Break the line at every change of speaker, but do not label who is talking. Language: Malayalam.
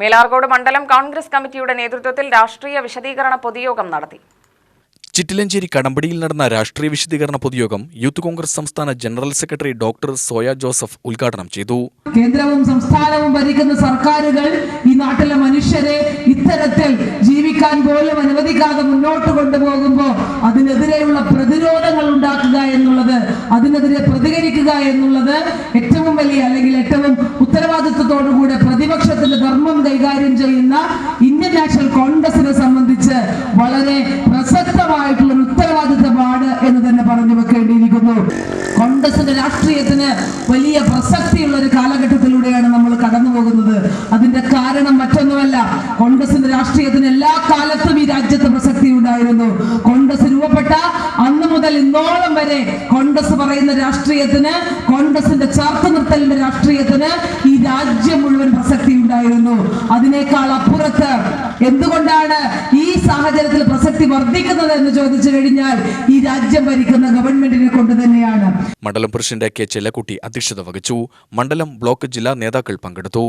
മേലാർകോട് മണ്ഡലം കോൺഗ്രസ് കമ്മിറ്റിയുടെ നേതൃത്വത്തിൽ രാഷ്ട്രീയ വിശദീകരണ പൊതുയോഗം നടത്തി.
ചിറ്റിലഞ്ചേരി കടമ്പടിയിൽ നടന്ന രാഷ്ട്രീയ വിശദീകരണ പൊതുയോഗം യൂത്ത് കോൺഗ്രസ് സംസ്ഥാന general secretary doctor Soya Joseph ഉദ്ഘാടനം ചെയ്തു.
കേന്ദ്രവും സംസ്ഥാനവും ഭരിക്കുന്ന സർക്കാരുകൾ ഈ നാട്ടിലെ മനുഷ്യരെ ഇത്തരത്തിൽ ജീവിക്കാൻ പോലും അനുവദിക്കാതെ മുന്നോട്ട് കൊണ്ടുപോകുമ്പോൾ അതിനെതിരെയുള്ള പ്രതിരോധങ്ങൾ ഉണ്ടാക്കുക എന്നുള്ളത് അതിനെതിരെ പ്രതികരിക്കുക എന്നുള്ളത് ഏറ്റവും വലിയ അല്ലെങ്കിൽ ഏറ്റവും ഉത്തരവാദിത്വത്തോടുകൂടെ പ്രതിപക്ഷ കൈകാര്യം ചെയ്യുന്ന ഇന്ത്യൻ നാഷണൽ കോൺഗ്രസിനെ സംബന്ധിച്ച് വളരെ പ്രസക്തമായിട്ടുള്ള ഒരു ഉത്തരവാദിത്തമാണ് എന്ന് തന്നെ പറഞ്ഞു വെക്കേണ്ടിയിരിക്കുന്നു. കോൺഗ്രസിന്റെ രാഷ്ട്രീയത്തിന് വലിയ പ്രസക്തിയുള്ള ഒരു കാലഘട്ടത്തിലൂടെയാണ് നമ്മൾ കടന്നു പോകുന്നത്. അതിന്റെ കാരണം മറ്റൊന്നുമല്ല. കോൺഗ്രസിന്റെ രാഷ്ട്രീയത്തിന് എല്ലാ കാലത്തും ഈ രാജ്യത്ത് പ്രസക്തി ഉണ്ടായിരുന്നു. കോൺഗ്രസ് രൂപപ്പെട്ട അന്ന് മുതൽ ഇന്നോളം വരെ കോൺഗ്രസ് പറയുന്ന രാഷ്ട്രീയത്തിന് കോൺഗ്രസിന്റെ ചേർത്ത് നിർത്തലിന്റെ രാഷ്ട്രീയത്തിന് ഈ രാജ്യം മുഴുവൻ പ്രസക്തി ഉണ്ടായിരുന്നു. അതിനേക്കാൾ അപ്പുറത്ത് എന്തുകൊണ്ടാണ് ഈ സാഹചര്യത്തിൽ പ്രസക്തി വർദ്ധിക്കുന്നത് എന്ന് ചോദിച്ചു കഴിഞ്ഞാൽ ഈ രാജ്യം ഭരിക്കുന്ന ഗവൺമെന്റിനെ കൊണ്ട് തന്നെയാണ്.
മണ്ഡലം പ്രസിഡന്റ് കെ ചെല്ലക്കുട്ടി അധ്യക്ഷത വഹിച്ചു. മണ്ഡലം ബ്ലോക്ക് ജില്ലാ നേതാക്കൾ പങ്കെടുത്തു.